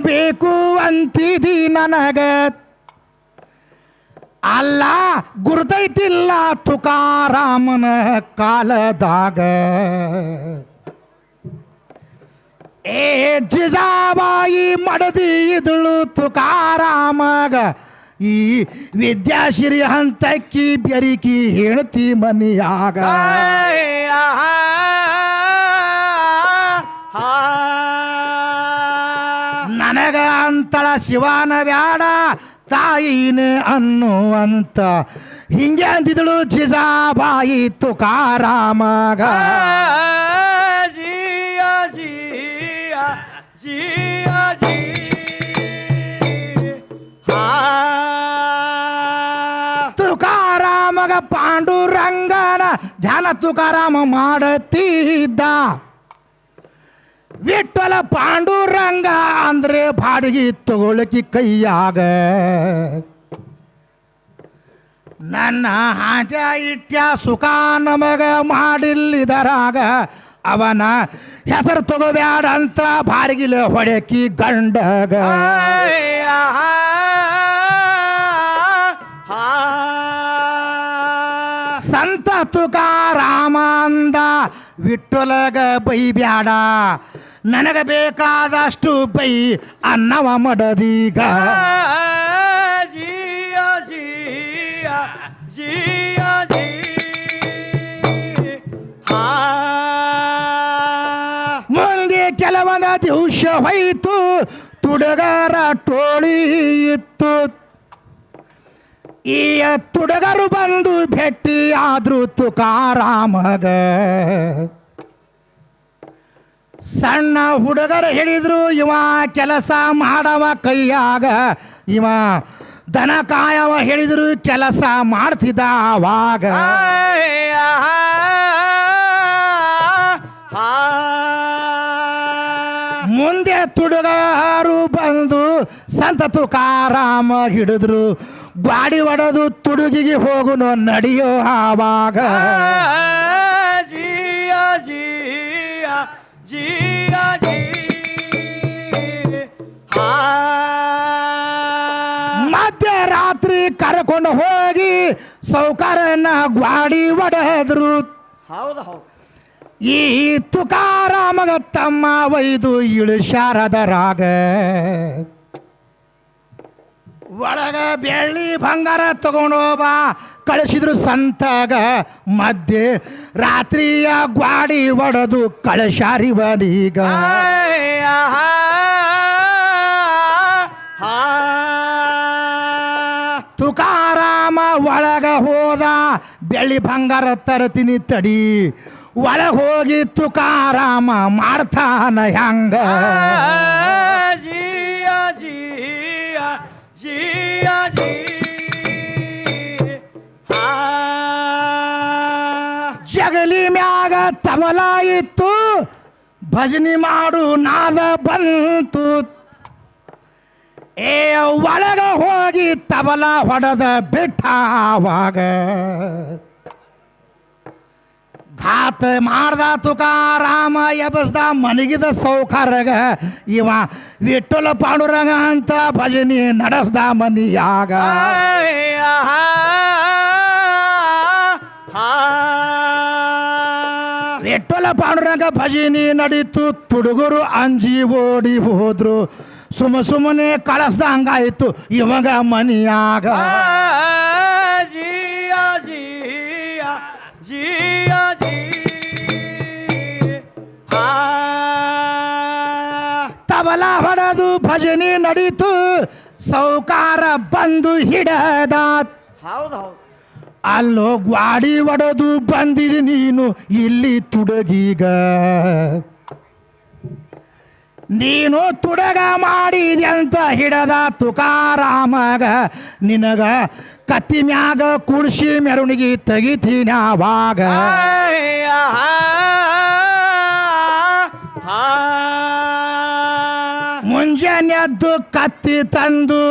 ಬೇಕು ಅಂತಿದಿ ನನಗ. ಅಲ್ಲ ಗುರ್ದೈತಿಲ್ಲ ತುಕಾರಾಮನ ಕಾಲದಾಗ. ಏ ಜಿಜಾಬಾಯಿ ಮಡದಿ ಇದಳು ತುಕಾರಾಮಗ. ಈ ವಿದ್ಯಾಶ್ರೀ ಹಂತಕ್ಕಿ ಬೆರಿಕಿ ಹೆಣ್ತಿ ಮನಿಯಾಗ. ನನಗ ಅಂತಳ ಶಿವನ ಬ್ಯಾಡ ತಾಯಿನ ಅನ್ನುವಂತ. ಹಿಂಗೆ ಅಂದಿದಳು ಜಿಜಾಬಾಯಿ ತುಕಾರಾಮಗ. ಜಿಯಾ ಜಿಯಾ ಜಿಯಾ ಜಿ ತುಕಾರಾಮಗ ಪಾಂಡುರಂಗನ ಧ್ಯಾನ ತುಕಾರಾಮ ಮಾಡತಿದ್ದ ವಿಠಲ ಪಾಂಡುರಂಗ ಅಂದ್ರೆ ಬಾಡಿಗೆ ತಗೊಳಕಿ ಕೈಯಾಗ. ನನ್ನ ಹಾಜ ಇಟ್ಯ ಸುಖ ನಮಗ ಮಾಡಿಲ್ಲಿದರಾಗ ಅವನ ಹೆಸರು ತಗೋಬ್ಯಾಡ ಅಂತ ಬಾರಿಗಿಲೆ ಹೊಡಕಿ ಗಂಡಗ. ಸಂತ ತುಕಾರಾಮ ಅಂದ ಬೈ ಬೈಬ್ಯಾಡ. ನನಗ ಬೇಕಾದಷ್ಟು ಬೈ ಅನ್ನವ ಮಡದೀಗ. ಜಿಯಾ ಜಿಯಾ ಜಿಯ ಜಿ ಮುಂದೆ ಕೆಲವೊಂದ ದಿವಸ ಹೋಯ್ತು ತುಡುಗರ ಟೋಳಿ ಇತ್ತು. ಈ ತುಡಗರು ಬಂದು ಭೇಟಿ ಆದ್ರು ತುಕಾರಾಮಗ. ಸಣ್ಣ ಹುಡುಗರು ಹೇಳಿದ್ರು ಇವ ಕೆಲಸ ಮಾಡವ ಕೈಯಾಗ ಇವ ದನ ಕಾಯವ ಹೇಳಿದ್ರು ಕೆಲಸ ಮಾಡ್ತಿದ್ದ ಆವಾಗ ಮುಂದೆ ತುಡುಗಾರು ಬಂದು ಸಂತ ತುಕಾರಾಮ ಹಿಡಿದ್ರು ಬಾಡಿ ಒಡೆದು ತುಡುಗಿಗೆ ಹೋಗುನು ನಡೆಯೋ ಆವಾಗ ಜಿ ಹಾ. ಮಧ್ಯರಾತ್ರಿ ಕರ್ಕೊಂಡು ಹೋಗಿ ಸೌಕರ್ಯನ ಗ್ವಾಡಿ ಒಡೆದ್ರು. ಹೌದು ಹೌದು. ಈ ತುಕಾರಾಮಗ ತಮ್ಮ ಒಯ್ದು ಇಳಿಸ್ಯಾರದರಾಗ ಒಳಗ ಬೆಳ್ಳಿ ಬಂಗಾರ ತಗೊಂಡೋಬ ಕಳಿಸಿದ್ರು ಸಂತಾಗ ಮಧ್ಯೆ. ರಾತ್ರಿಯ ಗ್ವಾಡಿ ಒಡೆದು ಹಾ ತುಕಾರಾಮ ಒಳಗ ಹೋದ. ಬೆಳ್ಳಿ ಬಂಗಾರ ತರತೀನಿ ತಡಿ. ಒಳಗೆ ಹೋಗಿ ತುಕಾರಾಮ ಮಾಡ್ತಾನ ಜಿಯಾ ಜಿಯಾ जी। ಜಗಲಿ ಮ್ಯಾಗ ತಬಲ ಇತ್ತು, ಭಜನಿ ಮಾಡು ನಾದ ಬಂತು. ಏ ಒಳಗ ಹೋಗಿ ತಬಲ ಹೊಡೆದ ಬಿಟ್ಟ ಮಾಡ್ದ ಮಾಡ್ದ ತುಕಾರಾಮ ಎಬಸ್ದ ಮನಗಿದ ಸೌಕಾರಗ ಇವ ವಿಠಲ ಪಾಂಡುರಂಗ ಅಂತ ಭಜನಿ ನಡೆಸ್ದ ಮನಿಯಾಗ. ವಿಠಲ ಪಾಂಡುರಂಗ ಭಜನಿ ನಡೀತು, ತುಡುಗರು ಅಂಜಿ ಓಡಿ ಹೋದ್ರು. ಸುಮ್ಮ ಸುಮ್ಮನೆ ಕಳಿಸ್ದಂಗಾಯ್ತು ಇವಾಗ ಮನಿಯಾಗ. ಹೊಡೆದು ಭಜನೆ ನಡೀತು ಸೌಕಾರ ಬಂದು ಹಿಡದ ಹೌದು ಹೌದು. ಅಲ್ಲೋ ಗ್ವಾಡಿ ಒಡೆದು ಬಂದಿದಿ ನೀನು ಇಲ್ಲಿ ತುಡಗೀಗ. ನೀನು ತುಡಗ ಮಾಡಿದೆ ಅಂತ ಹಿಡದ ತುಕಾರಾಮಗ ನಿನಗ ಕತ್ತಿ ಮ್ಯಾಗ ಕುಡ್ಸಿ ಮೆರವಣಿಗೆ ತೆಗಿತೀನಿ ಆವಾಗ. ಮುಂಜಾನೆದ್ದು ಕತ್ತಿ ತಂದು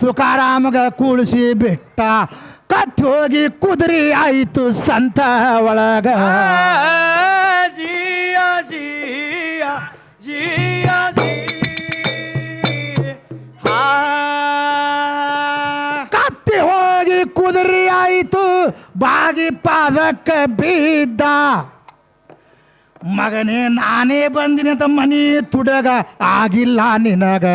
ತುಕಾರಾಮಗ ಕೂಡಿಸಿ ಬಿಟ್ಟ. ಕತ್ತಿ ಹೋಗಿ ಕುದುರೆ ಆಯಿತು ಸಂತ ಒಳಗ. ಜೀಯ ಜೀಯ ಜಿಯ ಕತ್ತಿ ಹೋಗಿ ಕುದುರೆ ಆಯಿತು ಬಾಗಿ ಪಾದಕ್ಕೆ ಬಿದ್ದ. ಮಗನೇ ನಾನೇ ಬಂದಿನಿ ಅಂತ ಮನಿ ತುಡಗ ಆಗಿಲ್ಲ ನಿನಗ.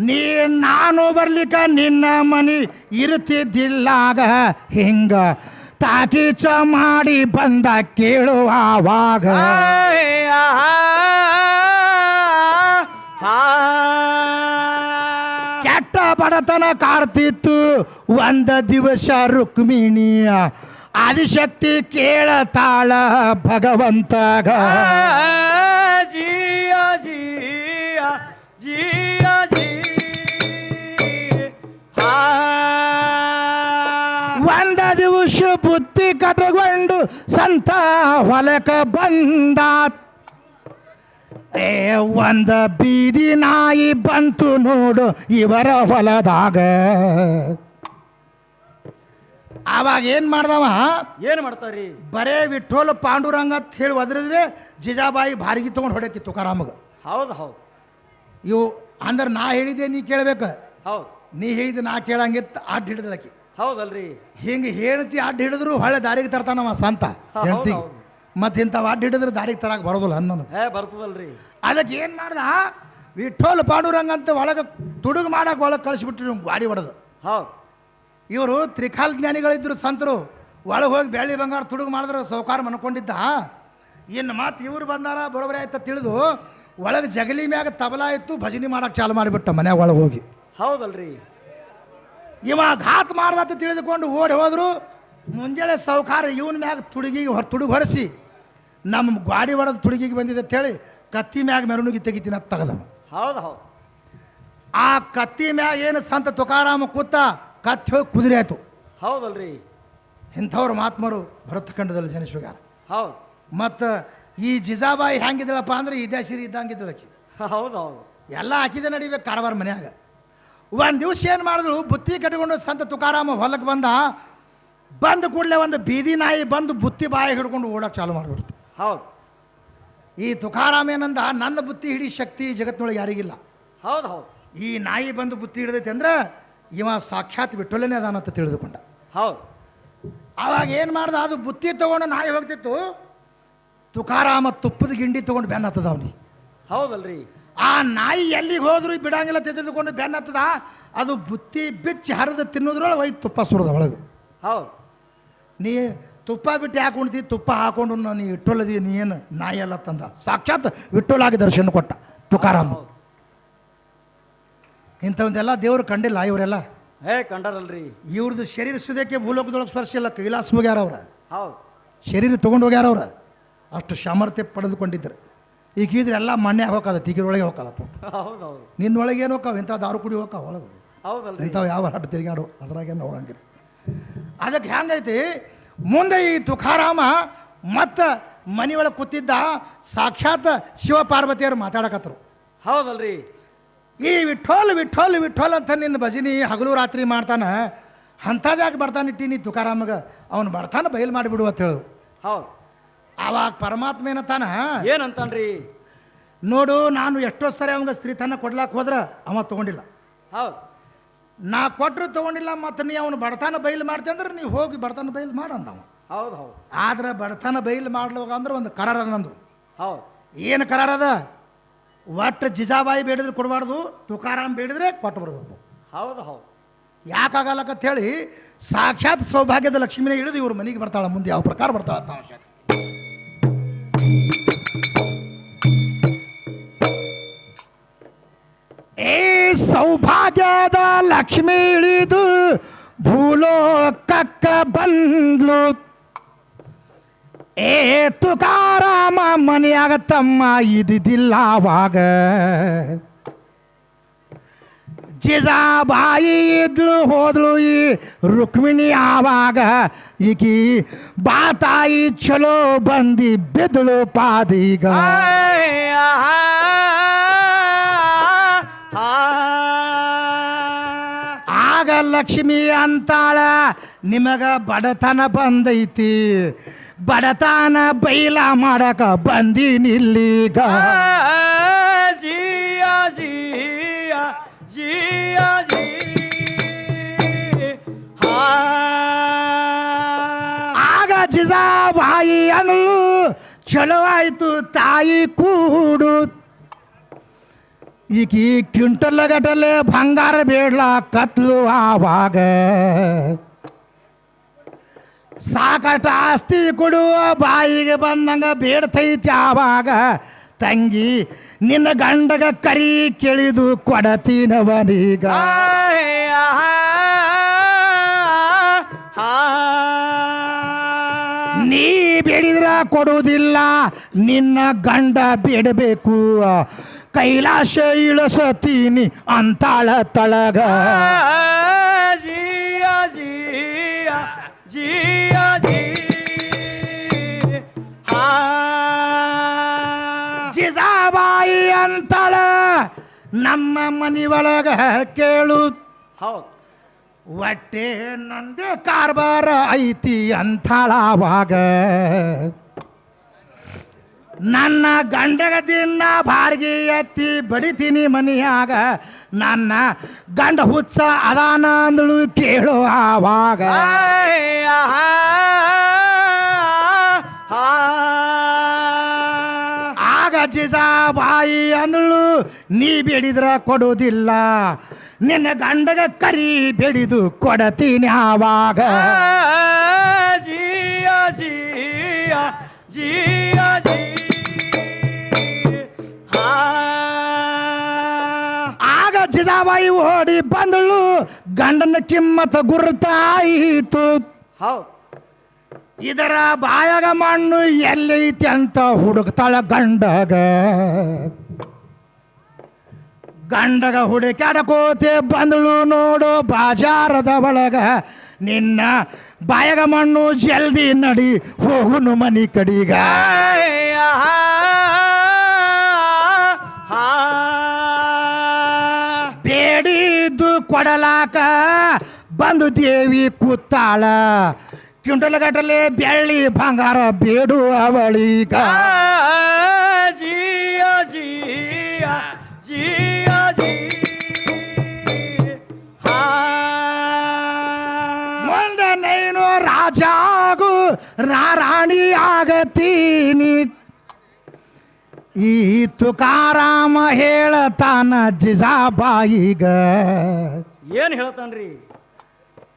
ನೀ ನಾನು ಬರ್ಲಿಕ್ಕ ನಿನ್ನ ಮನಿ ಇರ್ತಿದ್ದಿಲ್ಲಾಗ ಹಿಂಗ ತಾಕೀಚ ಮಾಡಿ ಬಂದ ಕೇಳುವಾಗ ಕೆಟ್ಟ ಬಡತನ ಕಾಡ್ತಿತ್ತು ಒಂದ ದಿವಸ ರುಕ್ಮಿಣಿಯ ಆದಿಶಕ್ತಿ ಕೇಳತಾಳ ಭಗವಂತಗ. ಜಿಯಾ ಜಿಯಾ ಜಿಯಾ ಜಿ ಒಂದ ದಿವಸ ಬುತ್ತಿ ಕಟಗೊಂಡು ಸಂತ ಹೊಲಕ ಬಂದ. ಏ ಒಂದ ಬೀದಿ ನಾಯಿ ಬಂತು ನೋಡು ಇವರ ಹೊಲದಾಗ. ಅವಾಗ ಏನ್ ಮಾಡ್ದವ? ಏನ್ ಮಾಡ್ತಾರಿ ಬರೇ ವಿಠೋಲ್ ಪಾಂಡುರಂಗ ಅಂತ ಹೇಳಿ ಒದ್ರಿದ್ರೆ ಜಿಜಾಬಾಯಿ ಬಾರಿಗೆ ತಗೊಂಡು ಹೊಡೆಕಿ ತುಕಾರಾಮಗ. ಹೌದು ಹೌದು. ಇವು ಅಂದ್ರೆ ನಾ ಹೇಳಿದೆ ನೀ ಕೇಳ್ಬೇಕು? ಹೌದು. ನೀ ಹೇಳಿದ ನಾ ಕೇಳಂಗಿತ್ತು ಅಡ್ಡ ಹಿಡಿದಳಕಿ ಹೌದಲ್ರಿ. ಹಿಂಗೆ ಹೇಳ್ತಿ ಅಡ್ಡ ಹಿಡಿದ್ರು ಹೊಳೆ ದಾರಿಗೆ ತರ್ತಾನವ ಸಂತ ಹೇಳ್ತಿ. ಮತ್ತೆ ಇಂಥವು ಅಡ್ಡ ಹಿಡಿದ್ರೆ ದಾರಿಗೆ ತರಕ್ಕೆ ಬರೋದಿಲ್ಲ ಅನ್ನೋನು ಬರ್ತದಲ್ರಿ. ಅದಕ್ಕೆ ಏನು ಮಾಡ್ದ? ವಿಠೋಲ್ ಪಾಂಡುರಂಗ ಅಂತ ಒಳಗೆ ತುಡುಗು ಮಾಡಕ್ಕೆ ಒಳಗೆ ಕಳಿಸ್ಬಿಟ್ರಿ ಗಾಡಿ ಹೊಡೆದು. ಹೌದು. ಇವರು ತ್ರಿಕಾಲ್ ಜ್ಞಾನಿಗಳಿದ್ರು ಸಂತರು. ಒಳಗೆ ಹೋಗಿ ಬೆಳ್ಳಿ ಬಂಗಾರ ತುಡುಗು ಮಾಡಿದ್ರು ಸೌಕಾರ ಮನ್ಕೊಂಡಿದ್ದ. ಇನ್ನು ಮಾತು ಇವ್ರು ಬಂದಾರ ಬರೋಬರಿ ಆಯ್ತ ತಿಳಿದು ಒಳಗೆ ಜಗಲಿ ಮ್ಯಾಗ ತಬಲಾ ಇತ್ತು ಭಜನೆ ಮಾಡಕ್ಕೆ ಚಾಲು ಮಾಡಿಬಿಟ್ಟ ಮನೆ ಒಳಗೆ ಹೋಗಿ. ಹೌದಲ್ರಿ. ಇವ ಘಾತ್ ಮಾಡ್ದಂತ ತಿಳಿದುಕೊಂಡು ಓಡಿ ಹೋದ್ರು. ಮುಂಜಾನೆ ಸೌಕಾರ ಇವನ ಮ್ಯಾಗ ತುಡುಗಿಗೆ ಹೊರ ತುಡುಗು ಹೊರಿಸಿ ನಮ್ಮ ಗಾಡಿ ಹೊಡೆದು ತುಡುಗಿಗೆ ಬಂದಿದೆ ಅಂತೇಳಿ ಕತ್ತಿ ಮ್ಯಾಗ ಮೆರವಣಿಗೆ ತೆಗಿತೀನಿ ಅಂತ ತೆಗೆದವ ಹೌದು ಹೌದು. ಆ ಕತ್ತಿ ಮ್ಯಾಗ ಏನು ಸಂತ ತುಕಾರಾಮ ಕೂತ ಕತ್ತಿ ಹೋಗಿ ಕುದುರೆ ಆಯ್ತು. ಹೌದಲ್ರಿ. ಇಂಥವ್ರು ಮಹಾತ್ಮರು ಭರತಖಂಡದಲ್ಲಿ ಖಂಡದಲ್ಲಿ ಜನಿಸುಗಾರ ಹೌದು. ಮತ್ತು ಈ ಜಿಜಾಬಾಯಿ ಹೆಂಗಿದ್ದಳಪ್ಪ ಅಂದ್ರೆ ಇದೇ ಸಿರಿ ಇದ್ದಂಗಿದ್ದಳಕಿ ಹೌದು ಹೌದು ಎಲ್ಲ ಹಾಕಿದೆ ನಡಿಬೇಕು ಕಾರವಾರ ಮನ್ಯಾಗ. ಒಂದು ದಿವಸ ಏನು ಮಾಡಿದ್ರು ಬುತ್ತಿ ಕಟ್ಕೊಂಡು ಸಂತ ತುಕಾರಾಮ ಹೊಲಕ್ಕೆ ಬಂದ ಬಂದ ಕೂಡಲೇ ಒಂದು ಬೀದಿ ನಾಯಿ ಬಂದು ಬುತ್ತಿ ಬಾಯಿ ಹಿಡ್ಕೊಂಡು ಓಡಕ್ಕೆ ಚಾಲು ಮಾಡಿಬಿಡ್ತು. ಹೌದು. ಈ ತುಕಾರಾಮ ಏನಂದ ನನ್ನ ಬುತ್ತಿ ಹಿಡಿ ಶಕ್ತಿ ಜಗತ್ತಿನೊಳಗೆ ಯಾರಿಗಿಲ್ಲ. ಹೌದು ಹೌದು ಈ ನಾಯಿ ಬಂದು ಬುತ್ತಿ ಹಿಡಿದೈತೆ ಅಂದ್ರೆ ಇವ ಸಾಕ್ಷಾತ್ ವಿಠ್ಠಲನೆ ಅದಾನ ಅಂತ ತಿಳಿದುಕೊಂಡ. ಹೌದು. ಅವಾಗ ಏನು ಮಾಡ್ದ ಅದು ಬುತ್ತಿ ತೊಗೊಂಡು ನಾಯಿ ಹೋಗ್ತಿತ್ತು. ತುಕಾರಾಮ ತುಪ್ಪದ ಗಿಂಡಿ ತೊಗೊಂಡು ಬೆನ್ನ ಹತ್ತದ ಅವನಿಗೆ. ಹೌದಲ್ರಿ. ಆ ನಾಯಿ ಎಲ್ಲಿಗೆ ಹೋದ್ರು ಬಿಡಂಗಿಲ್ಲ ತೆಗೆದುಕೊಂಡು ಬೆನ್ನ ಹತ್ತದ. ಅದು ಬುತ್ತಿ ಬಿಚ್ಚಿ ಹರಿದು ತಿನ್ನೋದ್ರೊಳಗೆ ಒಯ್ದು ತುಪ್ಪ ಸುಡ್ದ ಒಳಗೆ. ಹೌದು. ನೀ ತುಪ್ಪ ಬಿಟ್ಟು ಯಾಕೆ ಉಣ್ತಿ? ತುಪ್ಪ ಹಾಕೊಂಡು ನೀ ಇಟ್ಟೊಲ್ಲದಿ ನೀ ಏನು ನಾಯಿ ಎಲ್ಲ ತಂದ. ಸಾಕ್ಷಾತ್ ವಿಠೋಲಾಗಿ ದರ್ಶನ ಕೊಟ್ಟ ತುಕಾರಾಮ. ಹೌದು ದೇವ್ರು ದೇವರು ಕಂಡಿಲ್ಲ ಇವರೆಲ್ಲ. ಏ ಕಂಡರಲ್ರಿ. ಇವ್ರದ್ದು ಶರೀರ ಸುದಕ್ಕೆ ಭೂಲೋಕದೊಳಗೆ ಸ್ಪರ್ಶ ಇಲ್ಲ ಕೈಲಾಸ ಹೋಗ್ಯಾರ ಅವ್ರ. ಹೌದು. ಶರೀರ ತೊಗೊಂಡು ಹೋಗ್ಯಾರ ಅವ್ರ. ಅಷ್ಟು ಸಾಮರ್ಥ್ಯ ಪಡೆದುಕೊಂಡಿದ್ರು ಈಗ ಇದ್ರೆ ಎಲ್ಲ ಮಣ್ಣೆ ಹೋಗಲ್ಲ ತಿಗಿರೊಳಗೆ ಹೋಗಲ್ಲ ಹೌದು ಹೌದು ನಿನ್ನೊಳಗೆ ಏನು ಹೋಗ್ತಾವ ಇಂಥ ದಾರು ಕುಡಿ ಹೋಗ್ತಾವ ಒಳಗೆ ಹೌದಲ್ರಿ. ಇಂಥವು ಯಾವ ಹಾಡು ತಿರುಗಾಡು ಅದ್ರಾಗೇನು ಹೋಗಂಗಿಲ್ಲ ಅದಕ್ಕೆ ಹೆಂಗೈತಿ ಮುಂದೆ ಈ ತುಕಾರಾಮ ಮತ್ತು ಮನೆ ಒಳಗೆ ಕೂತಿದ್ದ ಸಾಕ್ಷಾತ್ ಶಿವ ಪಾರ್ವತಿಯರು ಮಾತಾಡಕತ್ತರು ಹೌದಲ್ರಿ. ಈ ವಿಠೋಲ್ ವಿಠೋಲ್ ವಿಠೋಲ್ ಅಂತ ನಿನ್ನ ಭಜನಿ ಹಗಲು ರಾತ್ರಿ ಮಾಡ್ತಾನೆ ಅಂಥದ್ಯಾಕೆ ಬರ್ತಾನೆ ಇಟ್ಟಿ ನೀ ತುಕಾರಾಮಗ ಅವನು ಬರ್ತಾನ ಬಯಲು ಮಾಡಿಬಿಡು ಅಂತ ಹೇಳು. ಹೌದು. ಆವಾಗ ಪರಮಾತ್ಮ ಏನತ್ತಾನ ಏನಂತಾನ್ರಿ? ನೋಡು ನಾನು ಎಷ್ಟೋ ಸರಿ ಅವಂಗ ಸ್ತ್ರೀತನ ಕೊಡ್ಲಾಕ್ ಹೋದ್ರ ಅವ ತಗೊಂಡಿಲ್ಲ. ಹೌದು. ನಾ ಕೊಟ್ಟರು ತಗೊಂಡಿಲ್ಲ ಮತ್ತು ನೀ ಅವನು ಬಡತನ ಬಯಲು ಮಾಡ್ತೀಯ ಅಂದ್ರೆ ನೀ ಹೋಗಿ ಬಡತನ ಬಯಲು ಮಾಡಂದವ ಹೌದು ಹೌದು. ಆದ್ರೆ ಬಡತನ ಬಯಲು ಮಾಡ್ಲೋಗ ಅಂದ್ರೆ ಒಂದು ಕರಾರ ನಂದು. ಹೌದು. ಏನು ಕರಾರದ ಅದ? ಒಟ್ಟು ಜಿಜಾಬಾಯಿ ಬೇಡಿದ್ರೆ ಕೊಡಬಾರ್ದು ತುಕಾರಾಮ್ ಬೇಡಿದ್ರೆ ಕೊಟ್ಟು ಬರ್ಬೇಕು. ಹೌದು ಹೌದು. ಯಾಕಾಗಲ್ಲಕಂತ ಹೇಳಿ ಸಾಕ್ಷಾತ್ ಸೌಭಾಗ್ಯದ ಲಕ್ಷ್ಮಿನೇ ಹಿಡಿದು ಇವ್ರ ಮನೆಗೆ ಬರ್ತಾಳೆ ಮುಂದೆ ಯಾವ ಪ್ರಕಾರ ಬರ್ತಾಳೆ ಅಂತ ಅವಶ್ಯಕ. ಏ ಸೌಭಾಗ್ಯದ ಲಕ್ಷ್ಮಿ ಇಳಿದು ಭೂಲೋಕಕ್ಕ ಬಂದ್ಲು. ಏ ತುಕಾರಾಮ ಮನೆಯಾಗ ತಮ್ಮ ಇದ್ದಿದ್ದಿಲ್ಲ ಅವಾಗ. ಜಿಜಾಬಾಯಿ ಇದ್ಲು ಹೋದ್ಲು ಈ ರುಕ್ಮಿಣಿ ಆವಾಗ. ಈಕಿ ಬಾ ತಾಯಿ ಚಲೋ ಬಂದಿ ಬಿದ್ದಳು ಪಾದೀಗ. ಆಗ ಲಕ್ಷ್ಮಿ ಅಂತಾಳ ನಿಮಗ ಬಡತನ ಬಂದೈತಿ. ಬಡತಾನ ಬೈಲ ಮಾಡಕ ಬಂದಿನಿಲ್ಲೀಗ. ಜಿಯಾ ಜಿಯ ಜಿಯಾ ಜಿ ಆಗ ಜಿಜಾಬಾಯಿ ಅನ್ನಲು ಚಲೋ ಆಯ್ತು ತಾಯಿ ಕೂಡು. ಈಗ ಈ ಕ್ವಿಂಟಲ್ ಗಟ್ಟಲೆ ಬಂಗಾರ ಬೇಡ್ಲ ಕತ್ಲು ಆವಾಗ. ಸಾಕಟ ಆಸ್ತಿ ಕೊಡುವ ಬಾಯಿಗೆ ಬಂದಂಗ ಬೇಡ್ತೈತಿ ಆವಾಗ ತಂಗಿ ನಿನ್ನ ಗಂಡಗ ಕರಿ ಕೇಳಿದು ಕೊಡತೀನವನೀಗ ನೀ ಬೇಡಿದ್ರ ಕೊಡುವುದಿಲ್ಲ ನಿನ್ನ ಗಂಡ ಬೇಡಬೇಕು. ಕೈಲಾಸ ಇಳಸತೀನಿ ಅಂತಾಳ ತಳಗ. ಅಂತಾಳ. ನಮ್ಮ ಮನಿಯೊಳಗ ಕೇಳು. ಹೌದು. ಒಟ್ಟೆ ನಂದೆ ಕಾರ್ಬಾರ ಐತಿ ಅಂತಾಳವಾಗ ನನ್ನ ಗಂಡಗ ದಿನ ಬಾರ್ಗಿ ಎತ್ತಿ ಬಡಿತೀನಿ ಮನಿಯಾಗ. ನನ್ನ ಗಂಡ ಹುಚ್ಚ ಅದಾನ ಅಂದಳು ಕೇಳು ಆವಾಗ ಜಿಜಾಬಾಯಿ ಅಂದಳು ನೀ ಬೇಡಿದ್ರ ಕೊಡೋದಿಲ್ಲ ನಿನ್ನ ಗಂಡಗ ಕರಿ ಬೇಡಿದು ಕೊಡತೀನಿ ಆವಾಗ. ಜಿಯಾ ಜಿಯಾ ಜಿಯಾ ಜಿ. ಆಗ ಜಿಜಾಬಾಯಿ ಓಡಿ ಬಂದಳು. ಗಂಡನ ಕಿಮ್ಮತ್ತ ಗುರುತಾಯಿತು. ಹೌದು. ಇದರ ಬಾಯಗ ಮಣ್ಣು ಎಲ್ಲೈತಿ ಅಂತ ಹುಡುಕ್ತಾಳ ಗಂಡಗ. ಗಂಡಗ ಹುಡುಕ್ಯಾಡಕೋತೆ ಬಂದಳು ನೋಡು ಬಾಜಾರದ ಒಳಗ. ನಿನ್ನ ಬಾಯಗ ಮಣ್ಣು ಜಲ್ದಿ ನಡಿ ಹೋಗುನು ಮನಿ ಕಡಿಗ. ಬೇಡಿದ್ದು ಕೊಡಲಾಕ ಬಂದು ದೇವಿ ಕೂತಾಳ. ಕ್ವಿಂಟಲ್ ಗಟ್ಟಲೆ ಬೆಳ್ಳಿ ಬಂಗಾರ ಬೇಡು ಅವಳಿ ಜಿಯಾ ಜಿಯಾ ಜಿಯಾ ಜಿ ಹಾ. ಮುಂದೆ ನೀನು ರಾಜಾಗು ರಾರಾಣಿ ಆಗತೀನಿ ಈ ತುಕಾರಾಮ ಹೇಳತಾನ ಜಿಜಾಬಾಯಿಗ. ಏನ್ ಹೇಳ್ತಾನ್ರಿ?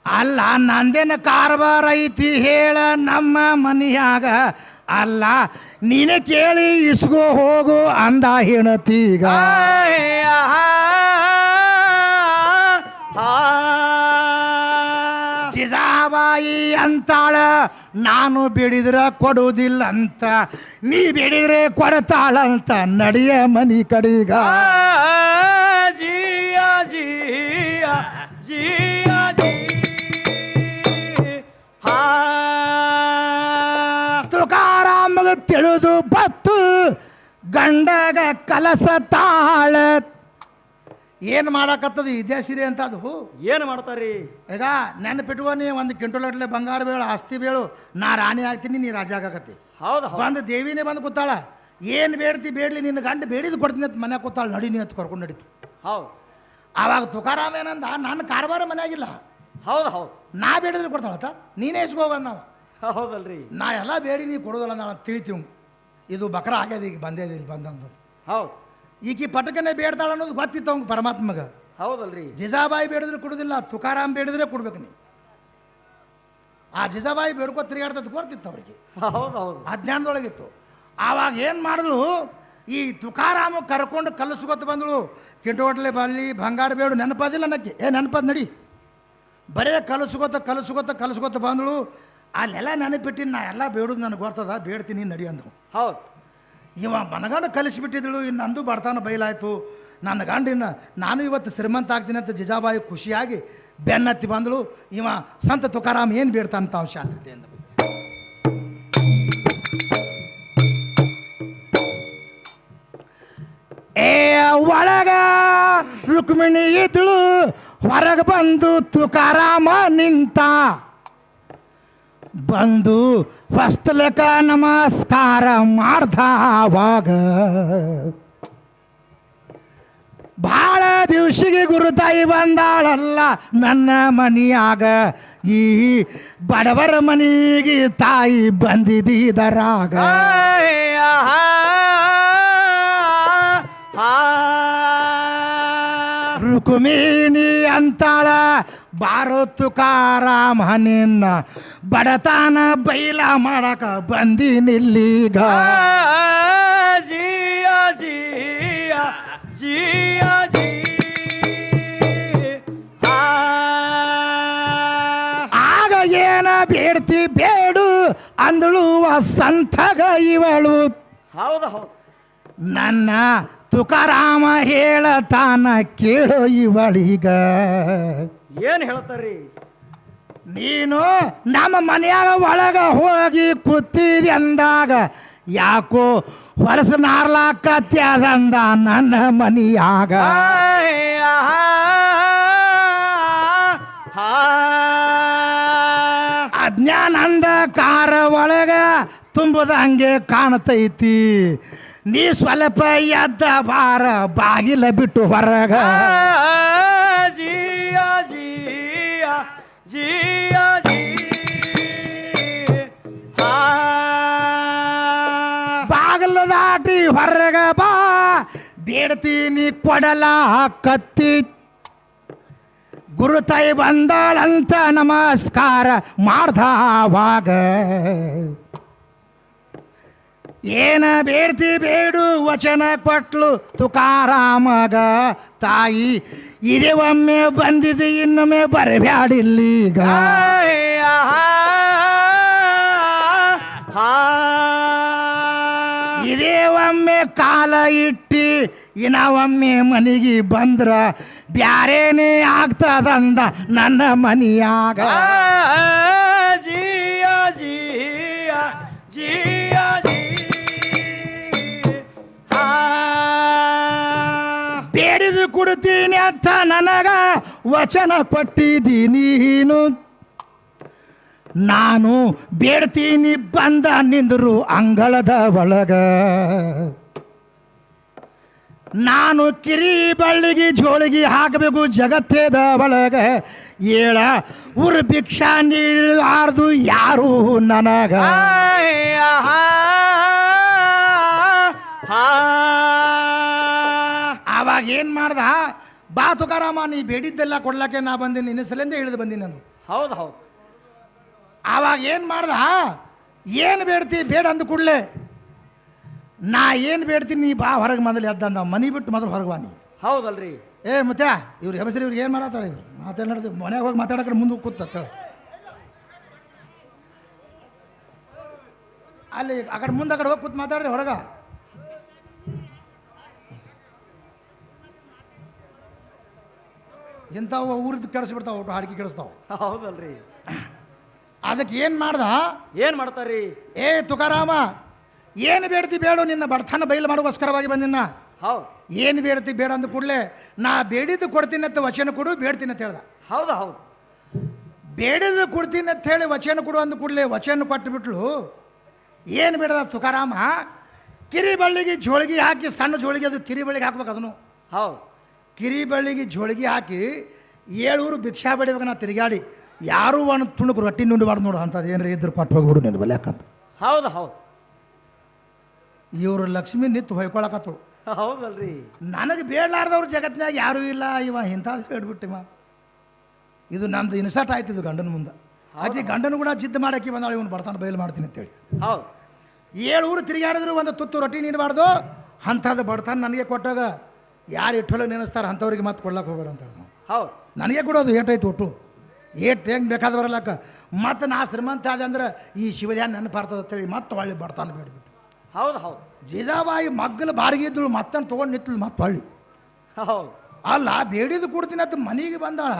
ಅಲ್ಲ ನಂದೇನ ಕಾರ್ಬಾರ್ ಐತಿ ಹೇಳ ನಮ್ಮ ಮನಿಯಾಗ. ಅಲ್ಲ ನೀನೇ ಕೇಳಿ ಇಸ್ಕೋ ಹೋಗು ಅಂದ ಹೆಣತೀಗ ಜಿಜಾಬಾಯಿ ಅಂತಾಳ ನಾನು ಬಿಡಿದ್ರೆ ಕೊಡುವುದಿಲ್ಲ ಅಂತ ನೀ ಬಿಡಿದ್ರೆ ಕೊಡತಾಳಂತ ನಡಿಯ ಮನಿ ಕಡಿಗ ಜೀಯ ಜಿಯಾ ಜಿಯಾ. ಜಿ ತುಕಾರಾಮಗ ತಿಳಿದು ಬತ್ತು ಗಂಡಗ ಕಲಸ ತಾಳ. ಏನು ಮಾಡಕತ್ತದ ಇದೇ ಸಿರಿ ಅಂತ ಅದು? ಏನು ಮಾಡ್ತಾರ್ರಿ ಈಗ ನೆನಪಿಟ್ಕೊ ನೀ ಒಂದು ಕ್ವಿಂಟಲ್ ಅಟ್ಲೆ ಬಂಗಾರ ಬೇಳು ಆಸ್ತಿ ಬೇಳು ನಾ ರಾಣಿ ಆಗ್ತೀನಿ ನೀ ರಾಜ ಆಗಕತ್ತಿ. ಹೌದು ಬಂದ ಬಂದು ದೇವಿನೇ ಬಂದು ಕೂತಾಳ. ಏನು ಬೇಡ್ತಿ ಬೇಡಲಿ ನಿನ್ನ ಗಂಡ ಬೇಡಿದ್ ಕೊಡ್ತೀನಿ ಅಂತ ಮನೆ ಕೂತಾಳ ನಡಿನಿ ಅಂತ ಕರ್ಕೊಂಡು ನಡೀತು. ಹೌದು. ಆವಾಗ ತುಕಾರಾಮ ಏನಂದ ನನ್ನ ಕಾರ್ಬಾರ ಮನೆಯಾಗಿಲ್ಲ ಹೌದು ಹೌದು. ನಾ ಬೇಡಿದ್ರೆ ಕೊಡ್ತಾಳತ್ತ ನೀನೇ ಇಸ್ಕೋಗ ನಾವು ಹೌದಲ್ರಿ. ನಾ ಎಲ್ಲ ಬೇಡಿ ನೀ ಕೊಡೋದಲ್ಲ ನಾವು ತಿಳಿತೀವಿ. ಇದು ಬಕ್ರ ಆಗ್ಯದ ಈಗ ಬಂದೇದ ಇಲ್ಲಿ ಬಂದಂದು. ಹೌದು. ಈಕಿ ಪಟಕನೆ ಬೇಡ್ತಾಳ ಅನ್ನೋದು ಗೊತ್ತಿತ್ತು ಅವ್ನಿಗೆ ಪರಮಾತ್ಮಗ. ಹೌದಲ್ರಿ. ಜಿಜಾಬಾಯಿ ಬೇಡಿದ್ರೆ ಕೊಡುದಿಲ್ಲ ತುಕಾರಾಮ್ ಬೇಡಿದ್ರೆ ಕೊಡ್ಬೇಕು ನೀ. ಆ ಜಿಜಾಬಾಯಿ ಬೇಡ್ಕೋ ತಿರುಗಾಡ್ತದ್ದು ಕೊಡ್ತಿತ್ತು ಅವ್ರಿಗೆ. ಹೌದು ಹೌದು. ಅಜ್ಞಾನದೊಳಗಿತ್ತು. ಆವಾಗ ಏನು ಮಾಡಿದ್ಳು ಈ ತುಕಾರಾಮ ಕರ್ಕೊಂಡು ಕಲಸ್ಕೊತ ಬಂದಳು. ಕಿಟೋಟ್ಲೆ ಬಲ್ಲಿ ಬಂಗಾರ ಬೇಡು ನೆನಪದಿಲ್ಲ ನನಗೆ ಏ ನೆನಪದ್ ನಡಿ. ಬರೇ ಕಲಸ್ಕೊತ ಕಲಸ್ಕೊತ ಕಲಸ್ಕೊತ ಬಂದಳು. ಅಲ್ಲೆಲ್ಲ ನೆನಪಿಟ್ಟಿನಿ ನಾ ಎಲ್ಲ ಬೇಡೋದು ನನಗೆ ಗೊತ್ತದ ಬೇಡ್ತೀನಿ ನಡಿ ಅಂದವು ಹೌದು. ಇವ ಮನಗಂಡ ಕಲಿಸಿಬಿಟ್ಟಿದಳು ಇನ್ನು ನಂದು ಬರ್ತಾನ ಬಯಲಾಯಿತು ನನ್ನ ಗಂಡಿನ ನಾನು ಇವತ್ತು ಶ್ರೀಮಂತ ಆಗ್ತೀನಿ ಅಂತ ಜಿಜಾಬಾಯಿ ಖುಷಿಯಾಗಿ ಬೆನ್ನತ್ತಿ ಬಂದಳು. ಇವ ಸಂತ ತುಕಾರಾಮ್ ಏನು ಬೇಡ್ತಾನ ತಾವು ಶಾಂತತೆ ಅಂದ ಏ ಒಳಗ ರುಕ್ಮಿಣಿ ಇದ್ಳು ಹೊರಗೆ ಬಂದು ತುಕಾರಾಮ ನಿಂತ. ಬಂದು ಹೊಸ್ತಲಕ ನಮಸ್ಕಾರ ಮಾಡ್ದ ಆವಾಗ. ಭಾಳ ದಿವ್ಸಿಗೆ ಗುರುತಾಯಿ ಬಂದಾಳಲ್ಲ ನನ್ನ ಮನಿಯಾಗ. ಈ ಬಡವರ ಮನೆಗೆ ತಾಯಿ ಬಂದಿದ್ದೀದರಾಗ ರುಕುಮಿನಿ ಅಂತಾಳ ಬಾರೋ ತುಕಾರಾಮ ನಿನ್ನ ಬಡತಾನ ಬೈಲ ಮಾಡಕ ಬಂದಿನಿಲ್ಲೀಗ ಜಿಯಾ ಜಿಯಾ ಜಿಯಾ ಜಿ ಆಗ ಏನ ಬೇಡ್ತಿ ಬೇಡು ಅಂದಳು ಸಂತಗ ಇವಳು. ಹೌದು ಹೌದು. ನನ್ನ ತುಕಾರಾಮ ಹೇಳತಾನ ಕೇಳೋ ಇವಳೀಗ. ಏನು ಹೇಳ್ತಾರ್ರಿ? ನೀನು ನಮ್ಮ ಮನೆಯಾಗ ಒಳಗ ಹೋಗಿ ಕೂತಿದಿ ಅಂದಾಗ ಯಾಕೋ ಹೊರಸ ನಾರ್ಲಾಕತ್ಯದಂದ ನನ್ನ ಮನೆಯಾಗ. ಅಜ್ಞಾನಂದ ಕಾರ ಒಳಗ ತುಂಬದಂಗೆ ಕಾಣ್ತೈತಿ. ನೀ ಸ್ವಲ್ಪ ಎದ್ದ ಬಾರ ಬಾಗಿಲ ಬಿಟ್ಟು ಹೊರಗ. ಜಿಯಾ ಜಿಯಾ ಜಿಯಾ ಜಿ ಬಾಗಿಲ ದಾಟಿ ಹೊರಗ ಬಾ. ಬೇಡ್ತೀನಿ ಕೊಡಲ ಕತ್ತಿ. ಗುರುತೈ ಬಂದಾಳಂತ ನಮಸ್ಕಾರ ಮಾಡ್ದ ಆವಾಗ ಏನ ಬೇಡ್ತಿ ಬೇಡು ವಚನ ಕೊಟ್ಲು ತುಕಾರಾಮಗ ತಾಯಿ. ಇದೇ ಒಮ್ಮೆ ಬಂದಿದೆ ಇನ್ನೊಮ್ಮೆ ಬರಬ್ಯಾಡಿಲ್ಲೀಗ ಇದೇ ಒಮ್ಮೆ ಕಾಲ ಇಟ್ಟಿ ಇನ್ನ ಒಮ್ಮೆ ಮನೆಗೆ ಬಂದ್ರ ಬ್ಯಾರೇನೇ ಆಗ್ತದಂದ ನನ್ನ ಮನಿಯಾಗ. ಜಿಯಾ ಜಿಯ ಜಿಯಾ ಬೇಡಿದು ಕೊಡ್ತೀನಿ ಅಂತ ನನಗ ವಚನ ಕೊಟ್ಟಿದ್ದೀನಿ ನೀನು. ನಾನು ಬೇಡ್ತೀನಿ ಬಂದ ನಿಂದರು ಅಂಗಳದ ಒಳಗ. ನಾನು ಕಿರಿ ಬಳ್ಳಿಗೆ ಜೋಳಿಗೆ ಹಾಕಬೇಕು ಜಗತ್ತೇದ ಒಳಗ. ಏಳ ಉರ್ ಭಿಕ್ಷಾ ನೀಡಾರ್ದು ಯಾರು ನನಗ. ಆವಾಗ ಏನು ಮಾಡ್ದ? ಬಾ ತುಕಾರಾಮ ನೀ ಬೇಡಿದ್ದೆಲ್ಲ ಕೊಡ್ಲಕ್ಕೆ ನಾ ಬಂದೀನಿ ನಿನ್ನ ಸಲಿಂದ ಇಳಿದು ಬಂದಿನಿ ನಾನು. ಹೌದು ಹೌದು. ಆವಾಗ ಏನು ಮಾಡ್ದ? ಏನು ಬೇಡ್ತಿ ಬೇಡ ಅಂದ ಕೂಡಲೇ. ನಾ ಏನು ಬೇಡ್ತೀನಿ ನೀ ಬಾ ಹೊರಗೆ ಮೊದಲು ಎದ್ದಂದ ಮನಿ ಬಿಟ್ಟು ಮೊದಲು ಹೊರಗೆ ಬಾ ನೀ. ಹೌದಲ್ರಿ. ಏ ಮತ್ತೆ ಇವ್ರು ಹೆಬಸ್ರಿ ಇವ್ರಿಗೆ ಏನು ಮಾಡತ್ತಾರ ಇವ್ರು? ಮಾತೇನು ನಡೆದು ಮನೆಗೆ ಹೋಗಿ ಮಾತಾಡಕ್ರೆ ಮುಂದೆ ಕೂತ ಅಲ್ಲಿ ಆ ಕಡೆ ಮುಂದೆ ಆ ಕಡೆ ಹೋಗಿ ಕೂತ್ ಮಾತಾಡ್ರಿ ಹೊರಗ. ಇಂಥವು ಊರಿದ್ದು ಕೆಡಿಸ್ಬಿಡ್ತಾವ ಒಟ್ಟು ಹಾಡಿಕೆ ಕೆಡಿಸ್ತಾವ. ಹೌದಲ್ರಿ. ಅದಕ್ಕೆ ಏನು ಮಾಡ್ದ? ಏನು ಮಾಡ್ತಾರ್ರಿ? ಏ ತುಕಾರಾಮ ಏನು ಬೇಡ್ತಿ ಬೇಡು ನಿನ್ನ ಬಡತನ ಬಯಲು ಮಾಡೋಕ್ಕೋಸ್ಕರವಾಗಿ ಬಂದಿನ್ನ? ಹೌದು. ಏನು ಬೇಡ್ತಿ ಬೇಡ ಅಂದ ಕೂಡಲೇ ನಾ ಬೇಡಿದ್ದು ಕೊಡ್ತೀನಿ ಅಂತ ವಚನ ಕೊಡು ಬೇಡ್ತೀನಿ ಅಂತ ಹೇಳ್ದ. ಹೌದು ಹೌದು. ಬೇಡಿದ್ದು ಕೊಡ್ತೀನಿ ಅಂತ ಹೇಳಿ ವಚನ ಕೊಡು ಅಂದ ಕೂಡಲೇ ವಚನ ಕೊಟ್ಟು ಬಿಟ್ಲು ಏನು ಬೇಡದ ತುಕಾರಾಮ? ಕಿರಿ ಬಳ್ಳಿಗೆ ಜೋಳಿಗೆ ಹಾಕಿ ಸಣ್ಣ ಜೋಳಿಗೆ ಅದು ಕಿರಿ ಬಳ್ಳಿಗೆ ಹಾಕ್ಬೇಕು ಅದನ್ನು. ಹೌದು. ಕಿರಿ ಬಳ್ಳಿಗೆ ಜೋಳಿಗೆ ಹಾಕಿ ಏಳೂರು ಭಿಕ್ಷಾ ಬಡಿಬೇಕು ನಾ ತಿರುಗಾಡಿ ಯಾರು ಒಂದು ತುಣುಕು ರೊಟ್ಟಿ ನುಂಡಬಾರ್ದು ನೋಡು ಅಂಥದ್ದು ಏನಾರ ಇದ್ರು ಕೊಟ್ಟು ಹೋಗ್ಬಿಡು ನೀನು ಬಲ್ಯಾಕಂತ ಹೌದು ಹೌದು. ಇವರು ಲಕ್ಷ್ಮಿ ನಿತ್ತು ಹೊಯ್ಕೊಳಕತ್ತಳು. ಹೌದಲ್ರಿ. ನನಗೆ ಬೇಡಲಾರ್ದವ್ರ ಜಗತ್ತಿನಾಗ ಯಾರೂ ಇಲ್ಲ ಇವ ಇಂಥದ್ದು ಹೇಳ್ಬಿಟ್ಟಿವ ಇದು ನಂದು ಇನ್ಸರ್ಟ್ ಆಯ್ತು ಇದು ಗಂಡನ ಮುಂದೆ. ಅದಕ್ಕೆ ಗಂಡನು ಕೂಡ ಜಿದ್ದು ಮಾಡಕ್ಕೆ ಬಂದಾಳ ಇವನು ಬರ್ತಾನೆ ಬಯಲು ಮಾಡ್ತೀನಿ ಅಂತೇಳಿ. ಹೌದು. ಏಳು ಊರು ತಿರುಗಾಡಿದ್ರು ಒಂದು ತುತ್ತು ರೊಟ್ಟಿ ನೀಡಬಾರ್ದು ಅಂಥದ್ದು ಬಡತನ ನನಗೆ ಕೊಟ್ಟಾಗ ಯಾರು ಇಟ್ಟಲು ನೆನೆಸ್ತಾರೆ ಅಂಥವ್ರಿಗೆ ಮತ್ತೆ ಕೊಡ್ಲಕ್ಕೆ ಹೋಗ್ಬೇಡ ಅಂತ ಹೇಳ್ದ ಹೌದು. ನನಗೆ ಕೊಡೋದು ಏಟೈತು ಒಟ್ಟು. ಏಟ್ ಹೆಂಗೆ ಬೇಕಾದ ಬರಲಕ್ಕ ಮತ್ತು ನಾ ಶ್ರೀಮಂತ ಆದ ಅಂದ್ರೆ ಈ ಶಿವಧ್ಯಾನ ನೆನಪಾರ್ತದ ಅಂತೇಳಿ ಮತ್ತೆ ಹೊಳ್ಳಿ ಬರ್ತಾನೆ ಬೇಡ್ಬಿಟ್ಟು. ಹೌದು ಹೌದು. ಜೀಜಾಬಾಯಿ ಮಗ್ಗಲು ಬಾರಿಗೆ ಇದ್ದಳು ಮತ್ತನ್ನು ತೊಗೊಂಡು ನಿಂತಳು ಮತ್ತೆ ಹೊಳ್ಳಿ. ಹೌದು. ಅಲ್ಲ ಬೇಡಿದ್ದು ಕೊಡ್ತೀನಿ ಅಂತ ಮನೆಗೆ ಬಂದಾಳ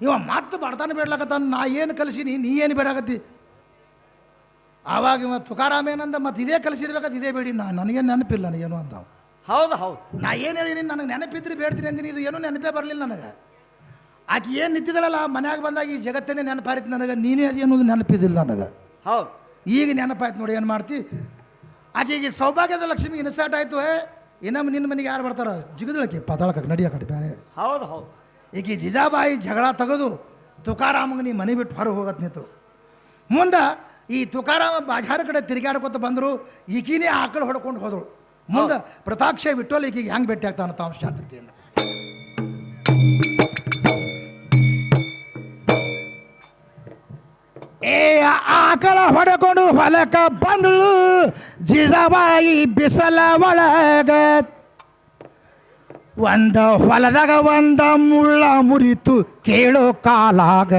ಇವ ಮತ್ತೆ ಬರ್ತಾನೆ ಬೇಡ್ಲಕತ್ತಾನ ನಾ ಏನು ಕಲಿಸೀನಿ ನೀ ಏನು ಬೇಡಾಗತ್ತಿ ಆವಾಗ ಇವ ತುಕಾರಾಮ ಏನಂದ ಮತ್ತೆ ಇದೇ ಕಲಿಸಿರ್ಬೇಕಂತ ಇದೇ ಬೇಡಿ ನಾ ನನಗೇನು ನೆನಪಿಲ್ಲ ನನಗೇನು ಅಂತ ಹೌದು ಹೌದು. ನಾ ಏನು ಹೇಳಿನಿ ನನಗೆ ನೆನಪಿದ್ರೆ ಬೇಡ್ತೀನಿ ಅಂದಿನಿ ಇದು ಏನೂ ನೆನಪೇ ಬರಲಿಲ್ಲ ನನಗೆ. ಆಕೆ ಏನು ನಿಂತಿದಳಲ್ಲ ಮನ್ಯಾಗ ಬಂದಾಗ ಈ ಜಗತ್ತನ್ನೇ ನೆನಪಾರಿತು ನನಗೆ ನೀನೇ ಅದು ಅನ್ನೋದು ನೆನಪಿದಿಲ್ಲ ನನಗೆ. ಹೌದು. ಈಗ ನೆನಪಾಯ್ತು ನೋಡಿ ಏನು ಮಾಡ್ತಿ? ಆಕೆಗೆ ಸೌಭಾಗ್ಯದ ಲಕ್ಷ್ಮಿ ಇನ್ಸರ್ಟ್ ಆಯ್ತು ಇನ್ನೊಮ್ಮೆ ನಿನ್ನ ಮನೆಗೆ ಯಾರು ಬರ್ತಾರ? ಜಿಗದಳಕ್ಕೆ ಪಾತಾಳಕ್ಕೆ ನಡಿಯ ಕಡೆ ಬೇರೆ. ಹೌದು ಹೌದು. ಈಕೆ ಜಿಜಾಬಾಯಿ ಜಗಳ ತೆಗೆದು ತುಕಾರಾಮಗೆ ನೀ ಮನೆ ಬಿಟ್ಟು ಹೊರಗೆ ಹೋಗತ್ ನಿಂತು. ಮುಂದೆ ಈ ತುಕಾರಾಮ ಬಾಜಾರ ಕಡೆ ತಿರುಗಾಡ್ಕೊತ ಬಂದರು ಈಕಿನೇ ಆಕಳು ಹೊಡ್ಕೊಂಡು ಹೋದಳು. ಮುಂದೆ ಪ್ರತಾಕ್ಷ ಬಿಟ್ಟೋಲ್ ಈಗ ಹೆಂಗೆ ಭೇಟಿ ಆಗ್ತಾನ ತಾವು ಶಾಂತಿಯನ್ನು ಏ ಆಕಳ ಹೊಡೆಕೊಂಡು ಹೊಲಕ ಬಂದಳು ಜಿಜಾಬಾಯಿ ಬಿಸಲ ಒಳಗ. ಒಂದ ಹೊಲದಾಗ ಒಂದ ಮುಳ್ಳ ಮುರಿತು ಕೇಳೋ ಕಾಲಾಗ.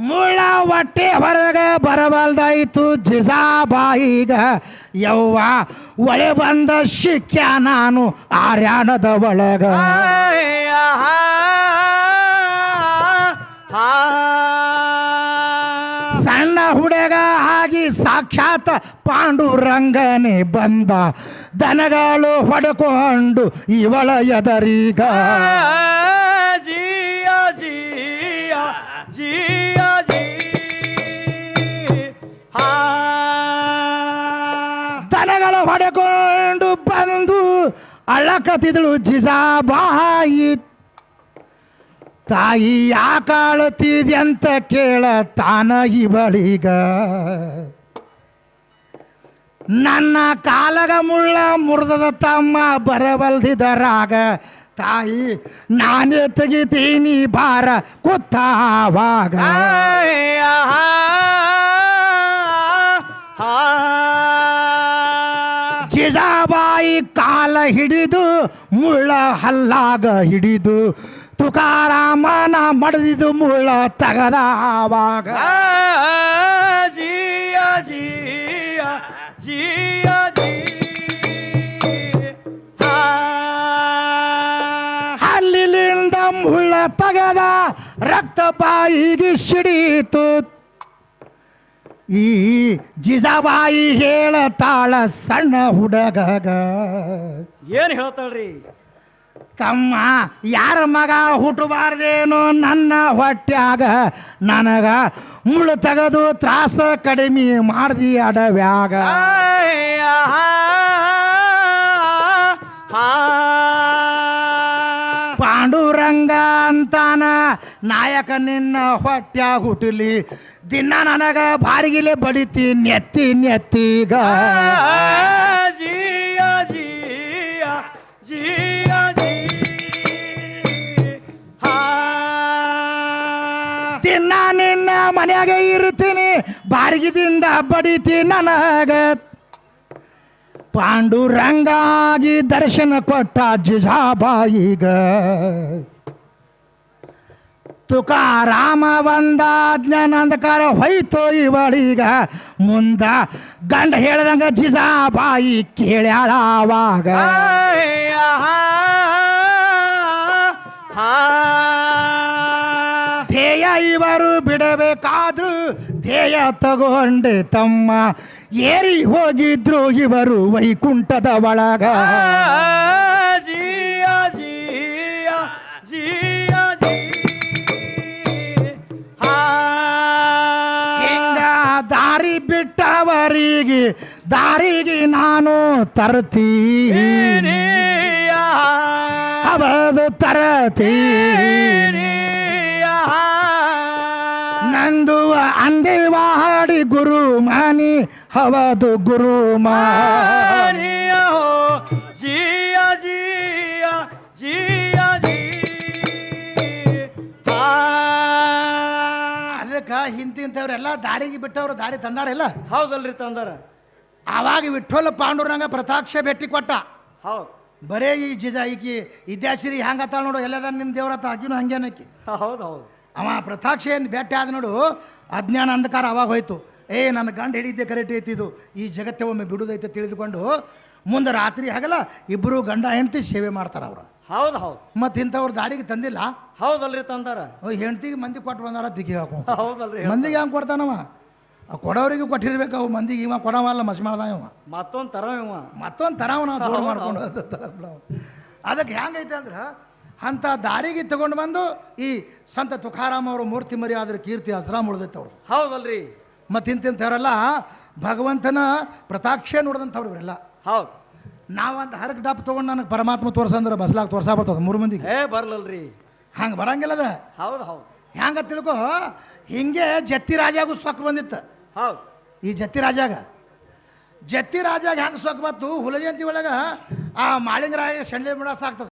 ಮುಳ್ಳ ಹೊಟ್ಟೆ ಹೊರಗ ಬರಬಲ್ದಾಯಿತು ಜಿಜಾಬಾಯಿಗ ಯವ್ವ ಒಳೆ ಬಂದ ಶಿಕ್ಯ ನಾನು ಆರ್ಯಾಣದ ಒಳಗ ಸಣ್ಣ ಹುಡುಗ ಆಗಿ ಸಾಕ್ಷಾತ್ ಪಾಂಡುರಂಗನೇ ಬಂದ ದನಗಳು ಹೊಡ್ಕೊಂಡು ಇವಳ ಎದರೀಗ ಜಿಯ ಜಿ ಹಾ. ದನಗಳು ಹೊಡ್ಕೊಂಡು ಬಂದು ಅಳಕತ್ತಿದಳು ಜಿಜಾಬಾಯಿ ತಾಯಿ ಯಾಕಾಳತಿದ್ಯಂತ ಕೇಳ ತಾನ ಇವಳಿಗ ನನ್ನ ಕಾಲಗ ಮುಳ್ಳ ಮುರಿದದ ತಮ್ಮ ಬರಬಲ್ದಿದರಾಗ ತಾಯಿ ನಾನೇ ತೆಗಿತೀನಿ ಬಾರ ಕುತ್ತಾವಾಗ. ಜಿಜಾಬಾಯಿ ಕಾಲ ಹಿಡಿದು ಮುಳ್ಳ ಹಲ್ಲಾಗ ಹಿಡಿದು ತುಕಾರಾಮನ ಮಡದಿದು ಮುಳ್ಳ ತಗದ ಆವಾಗ ಜಿಯ ಜಿಯ ಜಿಯ. ತಗದ ರಕ್ತ ಬಾಯಿಗೆ ಸಿಡೀತು ಈ ಜಿಜಾಬಾಯಿ ಹೇಳತಾಳ ಸಣ್ಣ ಹುಡುಗಗ. ಏನ್ ಹೇಳ್ತಾಳ್ರಿ? ತಮ್ಮ ಯಾರ ಮಗ ಹುಟ್ಟಬಾರ್ದೇನೋ ನನ್ನ ಹೊಟ್ಯಾಗ ನನಗ ಮುಳ್ಳು ತೆಗೆದು ತ್ರಾಸ ಕಡಿಮೆ ಮಾಡ್ದಿ ಅಡವ್ಯಾಗ. ಪಾಂಡುರಂಗ ಅಂತಾನ. ನಾಯಕ ನಿನ್ನ ಹೊಟ್ಯಾಗ ಹುಟ್ಟಲಿ ದಿನ ನನಗ ಬಾರಿಗಿಲೆ ಬಡಿತಿ ನೆತ್ತಿ ನೆತ್ತಿಗ ಜಿಯ ಜಿಯ ಜಿಯ ಜಿ. ದಿನ ನಿನ್ನ ಮನ್ಯಾಗ ಇರ್ತೀನಿ ಬಾರಿಗಿದಿಂದ ಬಡಿತಿ ನನಗ. ಪಾಂಡುರಂಗಾಗಿ ದರ್ಶನ ಕೊಟ್ಟ ಜಿಜಾಬಾಯಿಗ ತುಕಾರಾಮ ಬಂದ ಜ್ಞಾನಂದಕಾರ ಹೋಯ್ತು ಇವಳೀಗ ಮುಂದ. ಗಂಡ ಹೇಳ್ದಂಗ ಜಿಜಾಬಾಯಿ ಕೇಳ್ಯಾಳ ಆವಾಗ ಧ್ಯೇಯ ಇವರು ಬಿಡಬೇಕಾದ್ರು ಧ್ಯೇಯ ತಗೊಂಡೆ ತಮ್ಮ. ಏರಿ ಹೋಗಿದ್ರು ಇವರು ವೈಕುಂಠದ ಒಳಗ. ದಾರಿ ಬಿಟ್ಟವರಿಗೆ ದಾರಿಗೆ ನಾನು ತರ್ತೀನಿ ಅವದು ತರತೀನಿ ನಂದು ಅಂದೇವಾಡಿ ಗುರು ಮಾನಿ ಹವದು ಗುರು ಹಿಂತಿಂತವ್ರೆಲ್ಲ ದಾರಿಗೆ ಬಿಟ್ಟವ್ರು ದಾರಿ ತಂದಾರಿಲ್ಲ ಹೌದಲ್ರಿ ತಂದಾರ. ಆವಾಗ ವಿಠೋಲ ಪಾಂಡುರಂಗ ಪ್ರತಾಕ್ಷ ಭೇಟಿ ಕೊಟ್ಟ. ಹೌದು. ಬರೇ ಈ ಜಿಜ ಈಕಿ ಇದ್ಯಾಸಿರಿ ಹೆಂಗ ನೋಡು ಎಲ್ಲದ ನಿಮ್ಮ ದೇವ್ರತ್ತ ಆಕಿನೂ ಹಂಗೇನಕ್ಕಿ ಹೌದು ಹೌದು. ಅವ ಪ್ರತಾಕ್ಷ ಏನು ಭೇಟಿ ಆದ ನೋಡು ಅಜ್ಞಾನ ಅಂಧಕಾರ ಅವಾಗ ಹೋಯ್ತು. ಏ ನನ್ನ ಗಂಡ ಹಿಡಿದ್ದೆ ಕರೆಕ್ಟ್ ಐತಿದು ಈ ಜಗತ್ತೇ ಒಮ್ಮೆ ಬಿಡುದೈತೆ ತಿಳಿದುಕೊಂಡು ಮುಂದೆ ರಾತ್ರಿ ಹಾಗಲ್ಲ ಇಬ್ಬರು ಗಂಡ ಹೆಂಡತಿ ಸೇವೆ ಮಾಡ್ತಾರ ಅವ್ರು. ಹೌದು ಹೌದು. ಮತ್ತೆ ಇಂಥವ್ರ ದಾಡಿಗೆ ತಂದಿಲ್ಲ? ಹೌದಲ್ರಿ ತಂದಾರ. ಹೆಂಡತಿಗೆ ಮಂದಿ ಕೊಟ್ಟು ಬಂದಾರ ದಿಗಿ ಹಾಕು. ಹೌದಲ್ರಿ ಮಂದಿಗೆ ಹಂಗೆ ಕೊಡ್ತಾನವ? ಆ ಕೊಡೋರಿಗೆ ಕೊಟ್ಟಿರ್ಬೇಕು ಅವು ಮಂದಿಗೆ ಇವ ಕೊಡವಲ್ಲ ಮಸ್ ಮಾಡ್ದ ಇವ. ಮತ್ತೊಂದು ತರ ಇವ. ಮತ್ತೊಂದು ತರ ನಾವು ಜೋರು ಹೌದು, ಮಾಡ್ಕೊಂಡು. ಅದಕ್ಕೆ ಹೆಂಗೈತೆ ಅಂದ್ರೆ ಅಂಥ ದಾರಿಗೆ ತಗೊಂಡು ಬಂದು ಈ ಸಂತ ತುಕಾರಾಮ್ ಅವರು ಮೂರ್ತಿ ಮರಿ ಆದ್ರೆ ಕೀರ್ತಿ ಹಸ್ರಾಮ್ ಮುಳ್ದೈತೆ ಅವರು. ಹೌದಲ್ರಿ. ಮತ್ತು ಇಂತಿಂಥವರೆಲ್ಲ ಭಗವಂತನ ಪ್ರತಾಕ್ಷೆ ನೋಡಿದಂಥವ್ರು ಇವರೆಲ್ಲ. ಹೌದು. ನಾವಂತ ಹರಕ್ ಡಪ್ ತೊಗೊಂಡು ನನಗೆ ಪರಮಾತ್ಮ ತೋರ್ಸಂದ್ರೆ ಬಸ್ಲಾಗ ತೋರ್ಸಾ ಬರ್ತದೆ ಮೂರು ಮಂದಿಗೆ. ಏ ಬರ್ಲಲ್ರಿ. ಹಂಗೆ ಬರಂಗಿಲ್ಲದ ಹೌದು ಹೌದು. ಹೆಂಗ ತಿಳ್ಕೊ? ಹಿಂಗೆ ಜತ್ತಿ ರಾಜಾಗೂ ಸೊಕ್ಕ ಬಂದಿತ್ತು. ಹೌದು. ಈ ಜತ್ತಿ ರಾಜಾಗ. ಜತ್ತಿ ರಾಜಾಗ ಹೆಂಗೆ ಸೊಕ್ಕ ಬಂತು? ಹುಲಜಯಂತಿ ಒಳಗೆ ಆ ಮಾಳಿಂಗರಾಯ ಶಂಡೆ ಬಿಡ ಸಾಕ್ತದ